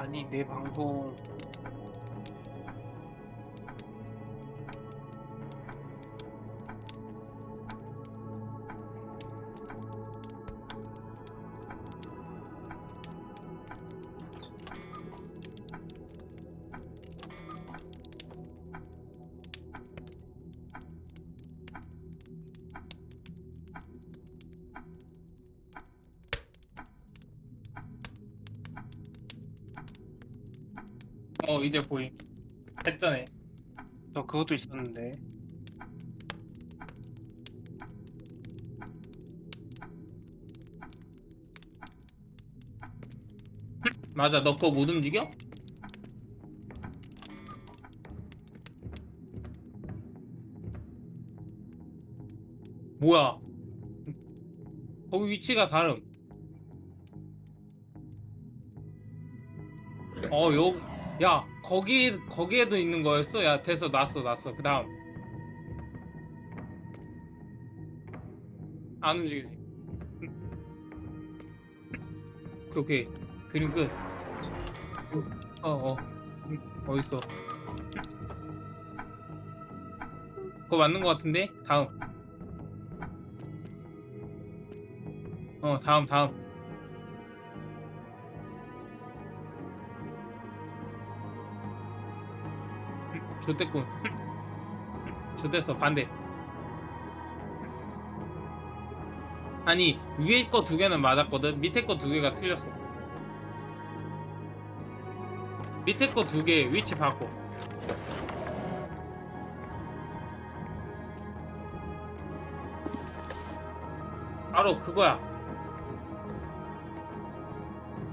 아니 내 방송 어 이제 보임. 했전에 저 그것도 있었는데. 맞아 너 그거 못 움직여? 뭐야? 거기 위치가 다름. 어 요 야 거기 거기에도 있는 거였어? 야 됐어 놨어 놨어. 그 다음. 안 움직이지. 오케이 오케이. 그림 끝. 어어. 어딨어. 그거 맞는 거 같은데? 다음. 어 다음 다음 좋댔군 좋댔어 반대. 아니 위에 거 두 개는 맞았거든. 밑에 거 두 개가 틀렸어. 밑에 거 두 개 위치 바꿔. 바로 그거야.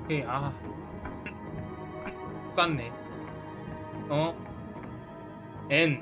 에이 아. 똑같네. 어 and